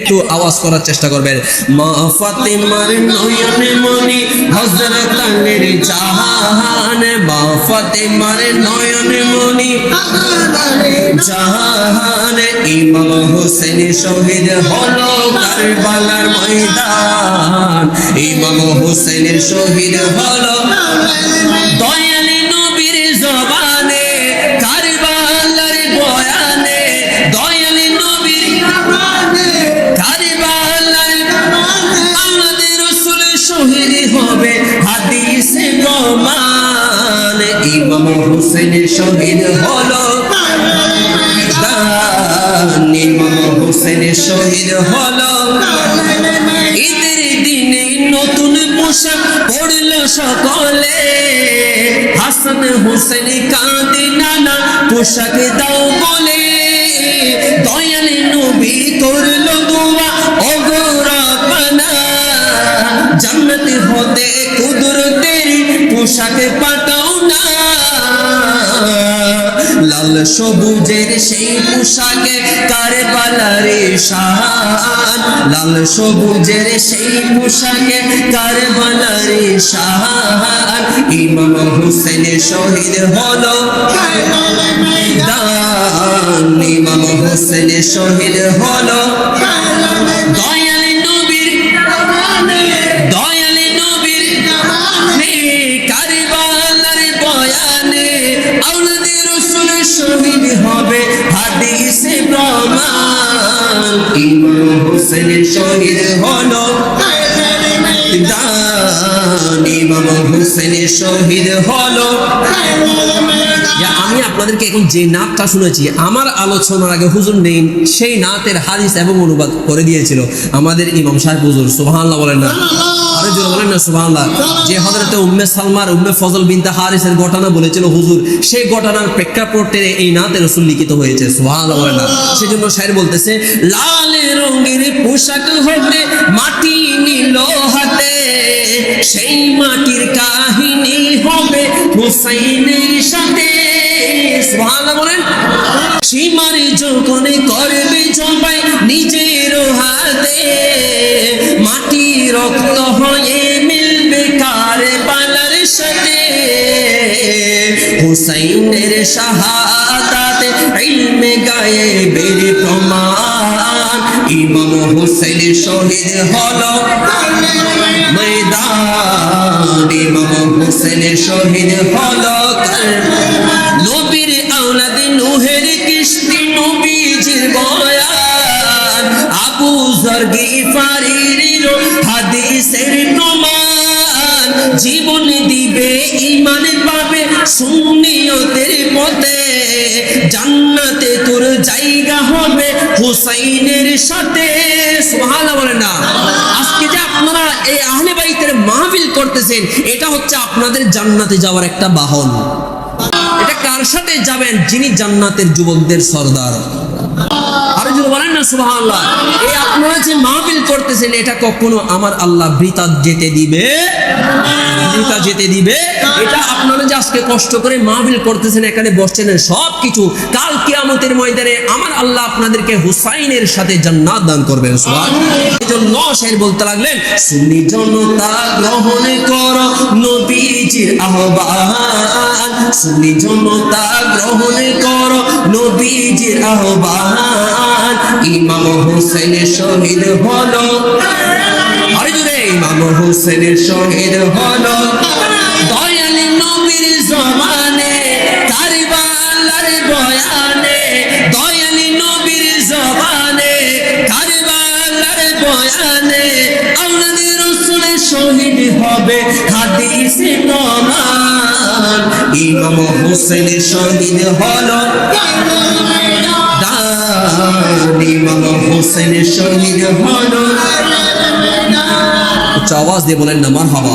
একটু আওয়াজ করার চেষ্টা করবেন। মা ফাতেমার নয়নে মনি হযরত আলীর জাহান। মা ফাতেমার নয়নে মনি জাহান। ইমাম হোসেন শহীদ হলো কারবালার ময়দান। ইমাম হোসেন শহীদ হলো দয়ালে হবে হাদিসে প্রমাণ ইমাম হোসেন শহীদ হলো ইমাম হোসেন শহীদ হলো ঈদের দিনে নতুন পোশাক পড়ল সকলে। হাসান হোসেন কাঁদে নানা পোশাক দাও বলে। দয়ালে নবী করল লাল সবুজের সেই পোশাকে কারবালারে শান। লাল সবুজের সেই পোশাকে কারবালারে শান। ইমাম হোসেন শহীদ হলো দান। ইমাম হোসেন শহীদ হলো দয়াল ইমাম হোসেন শহীদ হলো আমি আপনাদেরকে এখন যে নাতটা শুনেছি, আমার আলোচনার আগে হুজুর নেই, সেই নাতের হাদিস এবং অনুবাদ করে দিয়েছিল আমাদের ইমাম সাহেব হুজুর সোহান্লা বলেন না। বলেন না যে উম্মে সালমার উম্মে ফজল বিনতে হারিসের ঘটনা বলেছিল, হুজুর, সেই ঘটনার প্রেক্ষাপটে এই নাতে লিখিত হয়েছে বলতেছে, লাল রঙের পোশাক হবে মাটি হাতে, সেই মাটির কাহিনী হবে হুসাইনের সাথে। সুবহানাল্লাহ বলেন, সীমার যখন করবে জবাই হাতে রক্ত হয়ে মিলবে কার পালার সাথে? হুসাইনের শাহাদাতে ইলমে গায়ে বের প্রমাণ। ইমাম হুসাইন শহীদ হলো ময়দান। ইমাম হুসেন শহীদ হলো নবীর আবু জর্গি জান্নাতে তোর জায়গা হবে হুসাইনের সাথে। সুবহানাল্লাহ বলে না। আজকে যে আপনারা এই আহলে বাইতের মাহফিল করতেছেন, এটা হচ্ছে আপনাদের জান্নাতে যাওয়ার একটা বাহন। এটা কার সাথে যাবেন? যিনি জান্নাতের যুবকদের সর্দার। যদি বলেন না, সুবহানাল্লাহ। এই আপনারা যে মাহফিল করতেছেন, এটা কখনো আমার আল্লাহ বৃতা যেতে দিবে? বৃতা যেতে দিবে? এটা আপনারা যে আজকে কষ্ট করে মাহফিল করতেছেন, এখানে বসছেন সব কিছু কাল কিয়ামতের ময়দানে আমার আল্লাহ আপনাদেরকে হুসাইনের সাথে জান্নাত দান করবেন সুবহানাল্লাহ। এই জন্য শের বলতে লাগলেন, সুন্নি জনতা গ্রহণ কর নবীজির আহ্বান। সুন্নি জনতা গ্রহণ কর নবীজির আহ্বান। ইমাম হোসেন শহীদ হলো। ইমাম হোসেন শহীদ হলো। দয়াল নবীর জমানে কারবালার বয়ানে, দয়াল নবীর জবানে কারবালার বয়ানে আমাদের রসুল শহীদ হবে। হাদিসে প্রমাণ ইমাম হোসেনের শহীদ হলো ইমাম হোসেনের শহীদ হলো। উচ্চ আওয়াজ দিয়ে বলেন না মারহাবা।